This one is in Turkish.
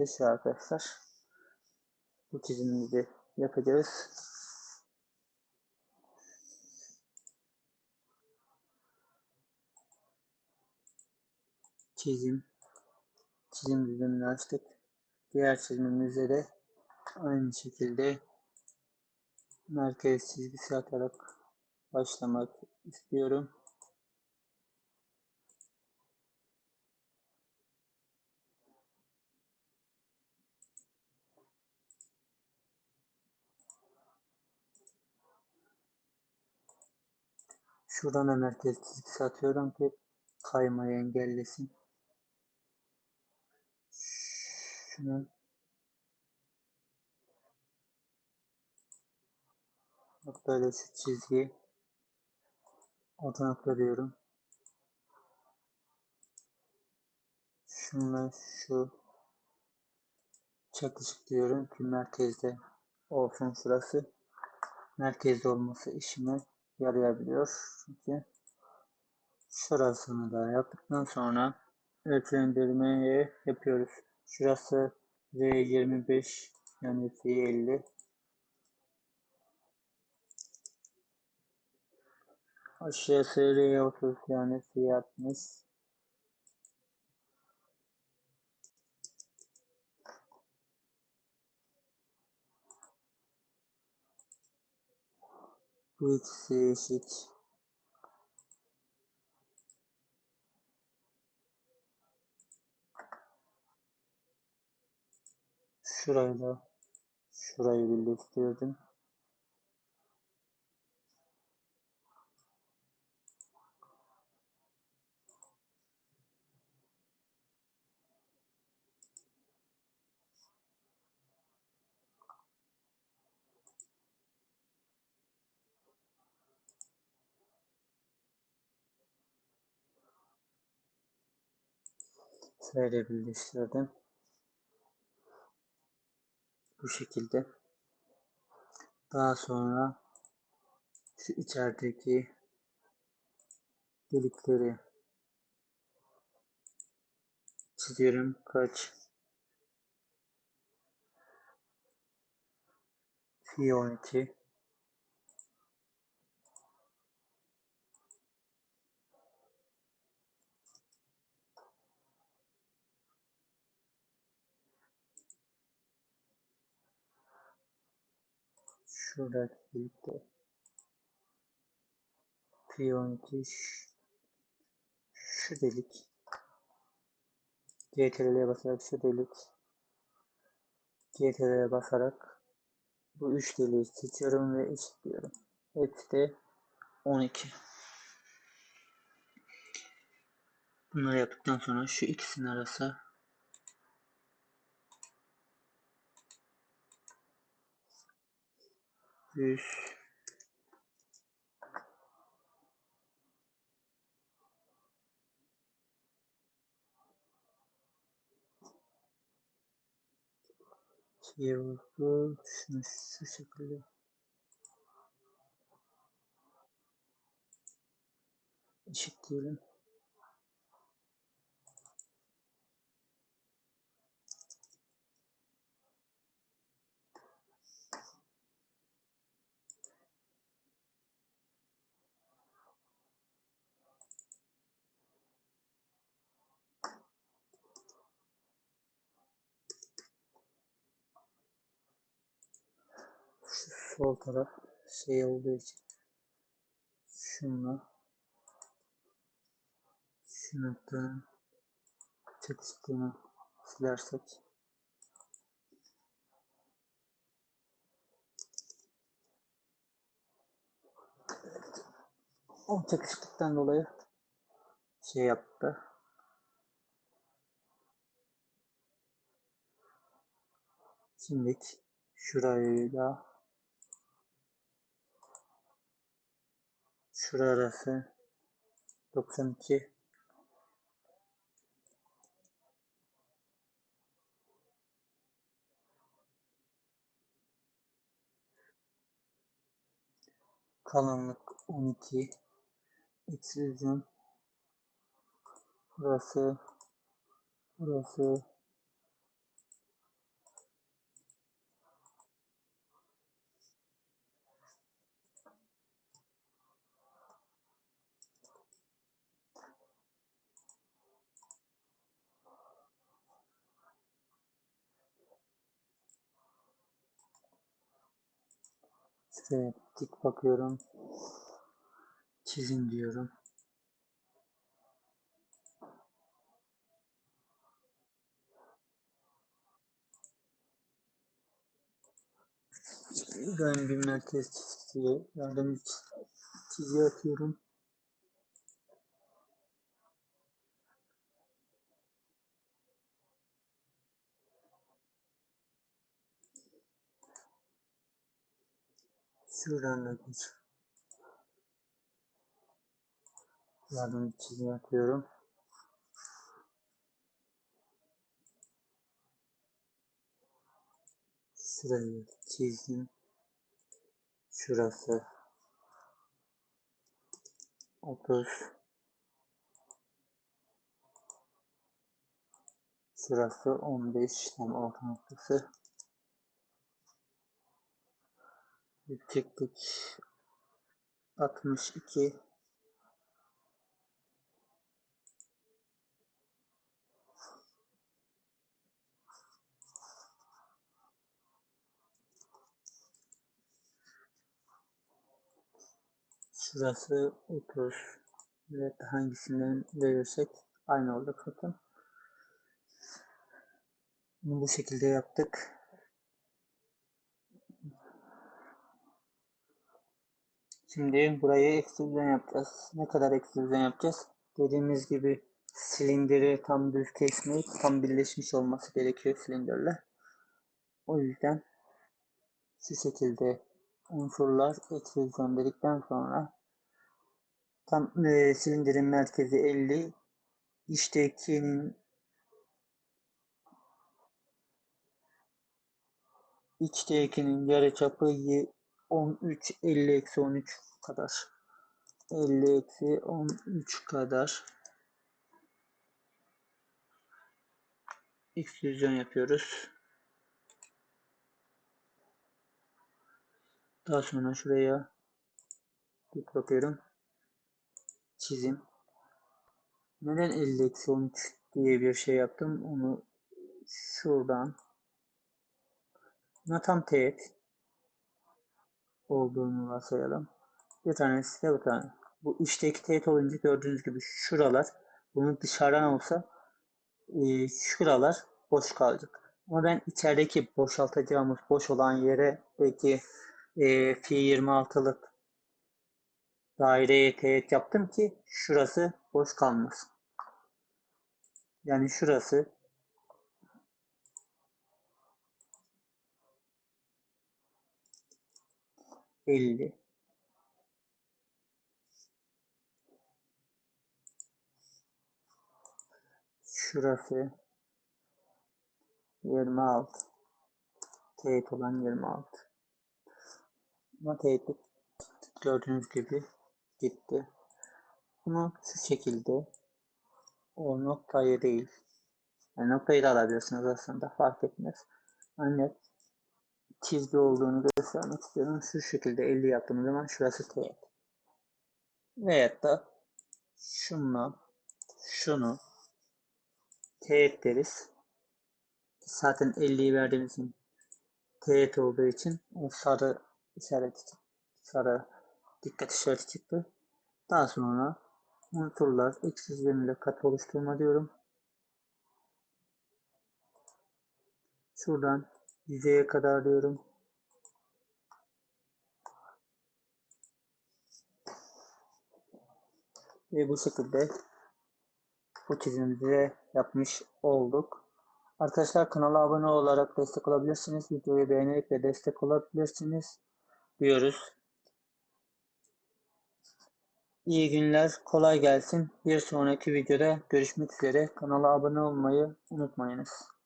de şu arkadaşlar. Bu çizimimizi yapacağız. Çizim. Çizim düzenini açtık. Diğer çizimimizde de aynı şekilde merkez çizgisi atarak başlamak istiyorum. Şuradan da merkez çizgisi atıyorum ki kaymayı engellesin. Şunu böyle şu çizgiyi altına koyuyorum. Şunla şu çakışık diyorum ki merkezde olsun şurası. Merkezde olması işime yarayabiliyor. Çünkü şurasını da yaptıktan sonra ölçülendirmeyi yapıyoruz. Şurası R25 yani F50 Aşağısı R30 yani F60 Bu ikisi eşit. Şurayla şurayı birleştirdim. Şöyle birleştirdim. Bu şekilde. Daha sonra şu içerideki delikleri çiziyorum. Kaç? Fi 12 Şuradaki delikte Fi 12 şu delik CTRL'ye basarak şu delik CTRL'ye basarak bu üç deliği seçiyorum ve eşitliyorum. Hepsi de 12. Bunları yaptıktan sonra şu ikisinin arası yüz şey oldu. Şunu şu şekilde eşitleyelim. Şu sol taraf şey olduğu için. Şunla şu noktanın çatıştığını silersek o çakışıklıktan dolayı şey yaptı. Şimdi şurayı da şura arası 92 kalınlık 12 ekstrüzyon burası burası Evet, dik bakıyorum. Çizin diyorum. Ben bir merkez çizgiye yardımcı çizgi atıyorum. Şuradan da bir yardımcı çizgi atıyorum. Şurayı çizdim. Şurası 30 Şurası 15 tam orta noktası. Yükseklik 62 Şurası 30 Evet hangisinden verirsek aynı oldu zaten. Bunu bu şekilde yaptık. Şimdi burayı ekstrüzyon yapacağız. Ne kadar ekstrüzyon yapacağız? Dediğimiz gibi silindiri tam düz kesmeyip tam birleşmiş olması gerekiyor silindirle. O yüzden şu şekilde unsurlar ekstrüzyon dedikten sonra tam e, silindirin merkezi 50 içtekinin içtekinin yarıçapı 13 50 eksi 13 kadar 50 eksi 13 kadar ekstrüzyon yapıyoruz. Daha sonra şuraya dik bakıyorum. Çizim. Neden 50 eksi 13 diye bir şey yaptım? Onu şuradan buna tam teğet olduğunu varsayalım. Bir tanesi de bu tane. Bu içteki teğet olunca gördüğünüz gibi şuralar bunu dışarıdan olsa e, şuralar boş kalacak. Ama ben içerideki boşaltacağımız boş olan yere peki e, fi 26'lık daireye teğet yaptım ki şurası boş kalmasın. Yani şurası elli şurası 26 teğet olan 26 ama teğetlik gördüğünüz gibi gitti. Bunu şu şekilde o noktayı değil yani noktayı da alabilirsiniz aslında fark etmez. Ancak çizgi olduğunu göstermek istiyorum. Şu şekilde 50 yaptığım zaman şurası teğet. Veyahut da şunla şunu teğet deriz. Zaten 50'yi verdiğimiz için teğet olduğu için o sarı işareti sarı dikkat işareti çıktı. Daha sonra unsurlar x üzerinde kat oluşturma diyorum. Şuradan yüzeye kadar diyorum. Ve bu şekilde bu çizimimizi yapmış olduk. Arkadaşlar kanala abone olarak destek olabilirsiniz. Videoyu beğenerek de destek olabilirsiniz diyoruz. İyi günler, kolay gelsin. Bir sonraki videoda görüşmek üzere. Kanala abone olmayı unutmayınız.